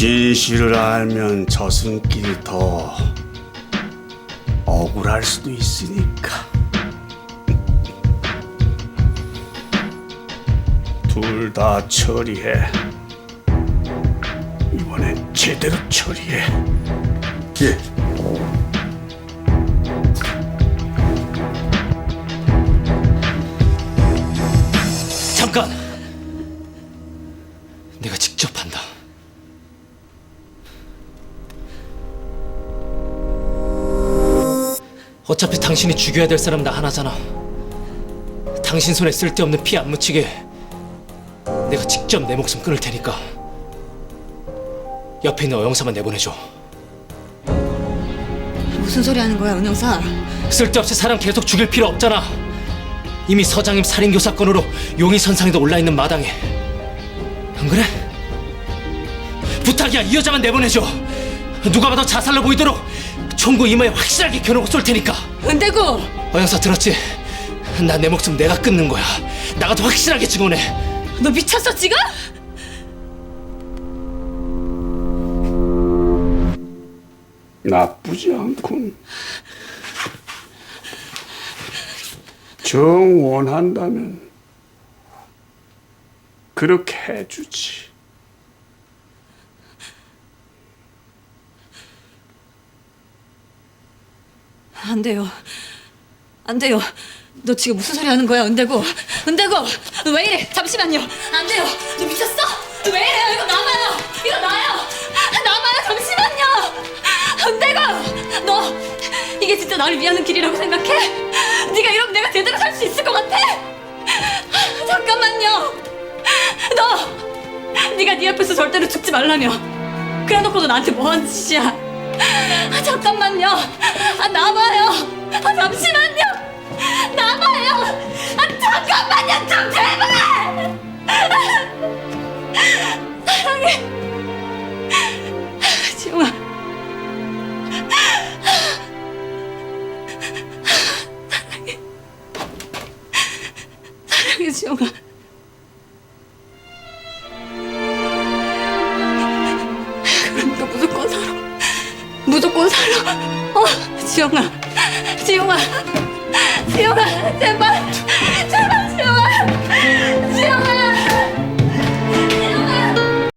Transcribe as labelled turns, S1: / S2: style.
S1: 진실을 알면 저승길이 더 억울할 수도 있으니까. 둘 다 처리해. 이번엔 제대로 처리해. 예.
S2: 잠깐! 내가 직접 한다. 어차피 당신이 죽여야 될 사람 나 하나잖아. 당신 손에 쓸데없는 피 안 묻히게 내가 직접 내 목숨 끊을 테니까 옆에 있는 어영사만 내보내줘.
S3: 무슨 소리 하는 거야, 은영사?
S2: 쓸데없이 사람 계속 죽일 필요 없잖아. 이미 서장님 살인교 사건으로 용의 선상에도 올라 있는 마당에. 안 그래? 부탁이야 이 여자만 내보내줘. 누가 봐도 자살로 보이도록 총구 이마에 확실하게 겨누고 쏠 테니까.
S3: 은대구!
S2: 어영사 들었지? 나 내 목숨 내가 끊는 거야. 나가도 확실하게 증언해.
S3: 너 미쳤어, 지금?
S1: 나쁘지 않군. 정 원한다면 그렇게 해주지.
S3: 안 돼요. 안 돼요. 너 지금 무슨 소리 하는 거야? 은대구! 너왜 이래? 잠시만요. 안 돼요. 너 미쳤어? 너왜 이래요? 이거 남아요. 이거 나요. 남아요. 잠시만요. 은대구! 너 이게 진짜 나를 위하는 길이라고 생각해? 네가 이러면 내가 제대로 살 수 있을 것 같아? 잠깐만요. 너 네가 네 옆에서 절대로 죽지 말라며. 그래놓고도 나한테 뭐하는 짓이야? 아, 잠깐만요. 아, 남아요. 아, 잠시만요. 남아요. 아, 잠깐만요. 좀 제발. 사랑해. 지웅아. 사랑해. 사랑해, 지웅아. 어, 지영아, 지영아, 지